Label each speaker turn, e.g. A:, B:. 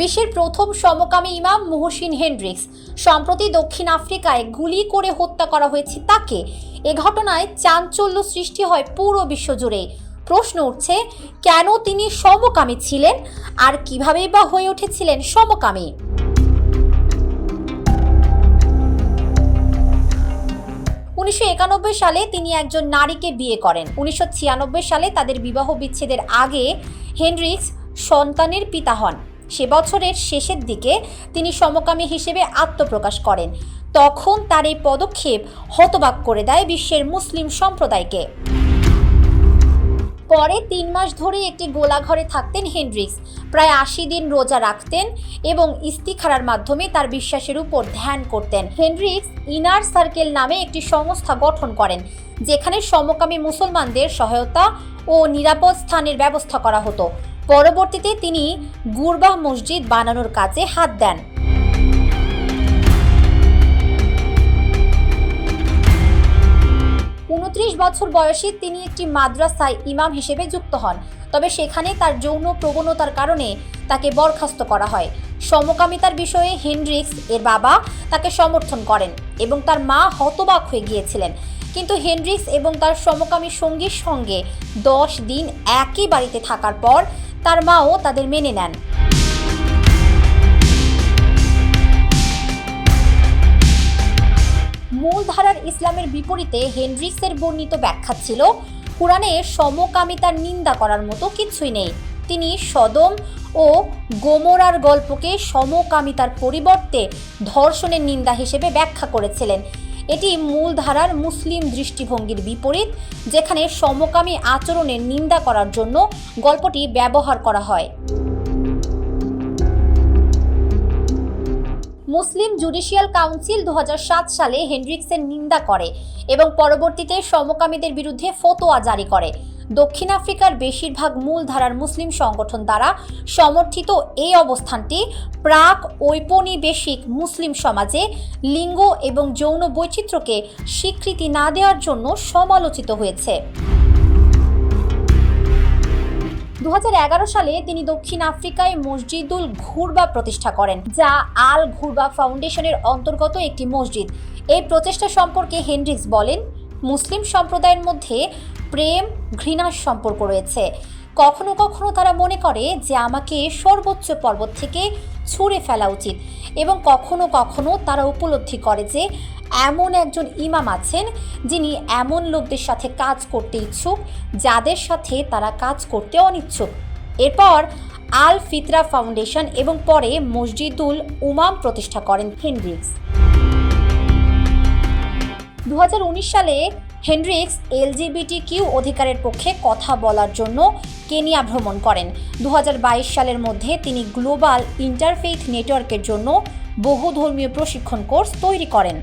A: বিশ্বের প্রথম সমকামী ইমাম মুহসিন হেনড্রিক্স সম্প্রতি দক্ষিণ আফ্রিকায় গুলি করে হত্যা করা হয়েছে তাকে। এ ঘটনায় চাঞ্চল্য সৃষ্টি হয় পুরো বিশ্বজুড়ে। প্রশ্ন উঠছে, কেন তিনি সমকামী ছিলেন? আর কিভাবেই বা হয়ে উঠেছিলেন সমকামী? উনিশশো একানব্বই সালে তিনি একজন নারীকে বিয়ে করেন। উনিশশো ছিয়ানব্বই সালে তাদের বিবাহ বিচ্ছেদের আগে হেনরিক্স সন্তানের পিতা হন। সে বছরের শেষের দিকে তিনি সমকামী হিসেবে আত্মপ্রকাশ করেন। তখন তার এই পদক্ষেপ হতবাক করে দেয় বিশ্বের মুসলিম সম্প্রদায়কে। পরে তিন মাস ধরে একটি গোলাঘরে থাকতেন হেনড্রিক্স প্রায় আশি দিন রোজা রাখতেন এবং ইস্তিখারার মাধ্যমে তার বিশ্বাসের উপর ধ্যান করতেন। হেনড্রিক্স ইনার সার্কেল নামে একটি সংস্থা গঠন করেন, যেখানে সমকামী মুসলমানদের সহায়তা ও নিরাপদ স্থানের ব্যবস্থা করা হতো। পরবর্তীতে তিনি গুরবাহ মসজিদ বানানোর কাজে হাত দেন। উনত্রিশ বছর বয়সে তিনি একটি মাদ্রাসায় ইমাম হিসেবে যুক্ত হন, তবে সেখানে তার যৌন প্রবণতার কারণে তাকে বরখাস্ত করা হয়। সমকামিতার বিষয়ে হেনরিক্স এর বাবা তাকে সমর্থন করেন এবং তার মা হতবাক হয়ে গিয়েছিলেন। কিন্তু হেনরিক্স এবং তার সমকামী সঙ্গীর সঙ্গে দশ দিন একই বাড়িতে থাকার পর তার মাও তাদের মেনে নেন। মূলধারার ইসলামের বিপরীতে হেনরিক্সের বর্ণিত ব্যাখ্যা ছিল, কোরআনে সমকামিতার নিন্দা করার মতো কিছুই নেই। তিনি সদম ও গোমরার গল্পকে সমকামিতার পরিবর্তে ধর্ষণের নিন্দা হিসেবে ব্যাখ্যা করেছিলেন। এটি মূলধারার মুসলিম দৃষ্টিভঙ্গির বিপরীত, যেখানে সমকামী আচরণের নিন্দা করার জন্য গল্পটি ব্যবহার করা হয়। মুসলিম জুডিশিয়াল কাউন্সিল দু হাজার সাত সালে হেনড্রিক্সের নিন্দা করে এবং পরবর্তীতে সমকামীদের বিরুদ্ধে ফতোয়া জারি করে। দক্ষিণ আফ্রিকার বেশিরভাগ মূলধারার মুসলিম সংগঠন দ্বারা সমর্থিত এই অবস্থানটি প্রাক ঔপনিবেশিক মুসলিম সমাজে লিঙ্গ এবং যৌন বৈচিত্র্যকে স্বীকৃতি না দেওয়ার জন্য সমালোচিত হয়েছে। দু হাজার এগারো সালে তিনি দক্ষিণ আফ্রিকায় মসজিদুল ঘুরবা প্রতিষ্ঠা করেন, যা আল ঘুরবা ফাউন্ডেশনের অন্তর্গত একটি মসজিদ। এই প্রচেষ্টা সম্পর্কে হেনরিক্স বলেন মুসলিম সম্প্রদায়ের মধ্যে প্রেম, ঘৃণার সম্পর্ক রয়েছে। কখনো কখনো তারা মনে করে যে আমাকে সর্বোচ্চ পর্বত থেকে ছুঁড়ে ফেলা উচিত এবং কখনো কখনো তারা উপলব্ধি করে যে এমন একজন ইমাম আছেন যিনি এমন লোকদের সাথে কাজ করতে ইচ্ছুক, যাদের সাথে তারা কাজ করতে অনিচ্ছুক। এরপর আল ফিতরা ফাউন্ডেশন এবং পরে মসজিদুল উমাম প্রতিষ্ঠা করেন হেনরিক্স। দু হাজার উনিশ সালে হেনরিক্স এলজিবিটি কিউ অধিকারের পক্ষে কথা বলার জন্য কেনিয়া ভ্রমণ করেন। দু হাজার বাইশ সালের মধ্যে তিনি গ্লোবাল ইন্টারফেইথ নেটওয়ার্কের জন্য বহু ধর্মীয় প্রশিক্ষণ কোর্স তৈরি করেন।